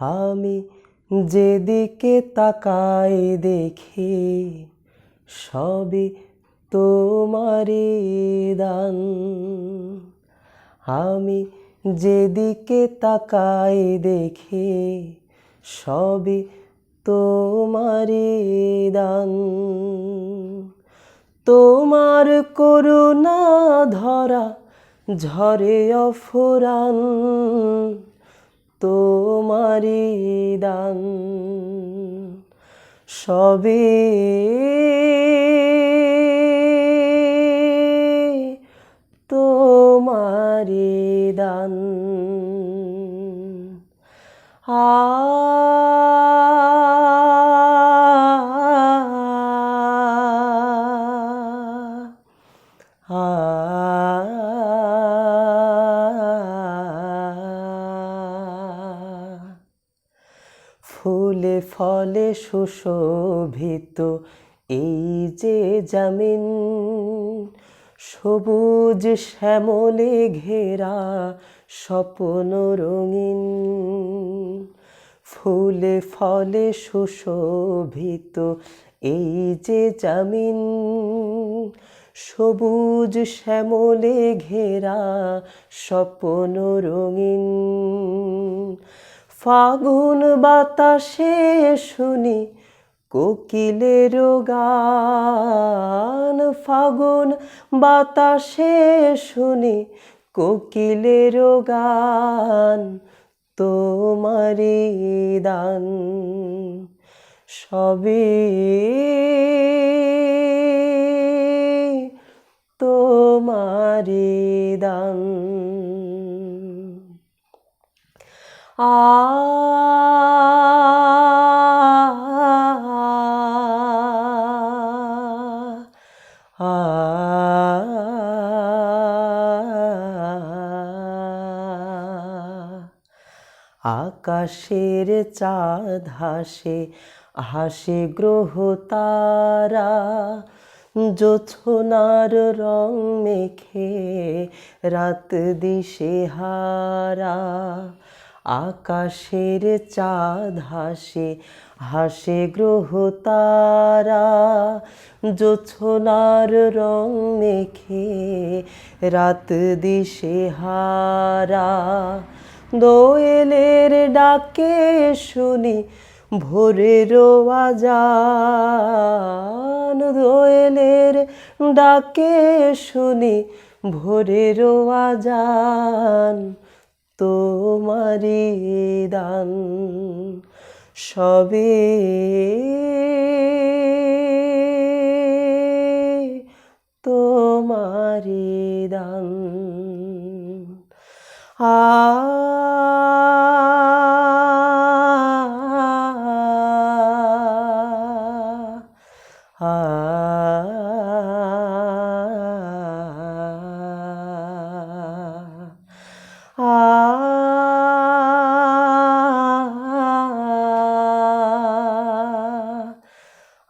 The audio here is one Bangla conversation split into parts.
আমি যেদিকে তাকাই দেখি সবই তোমারই দান। আমি যেদিকে তাকাই দেখি সবই তোমারি দান। তোমার করুণা ধরা ঝরে অফুরান। তোমারই দান সবে তোমারি দান আ আ ফুলে ফলে সুশোভিত এই যে জামিন, সবুজ শ্যামলে ঘেরা স্বপ্ন রঙিন। ফুলে ফলে সুশোভিত এই যে জামিন, সবুজ শ্যামলে ঘেরা স্বপ্ন রঙিন। ফাগুন বাতাসে শুনি কোকিলের গান ফাগুন বাতাসে শুনি কোকিলের গান তোমারি দান। সবে তোমারি দান। আ আকাশের চাঁদ হাসে হাসে গ্রহ তারা জোছনার রং মেখে রাত দিশে হারা আকাশের চাঁদ হাসে হাসে গ্রহ তারা। জোছনার রং মেখে রাত দিশে হারা। দোয়েলের ডাকে শুনি ভোরের আজান। দোয়েলের ডাকে শুনি ভোরের আজান। তোমারি দান সবে। তোমারি দান। আ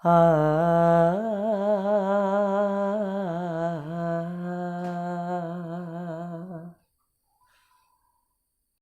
uh,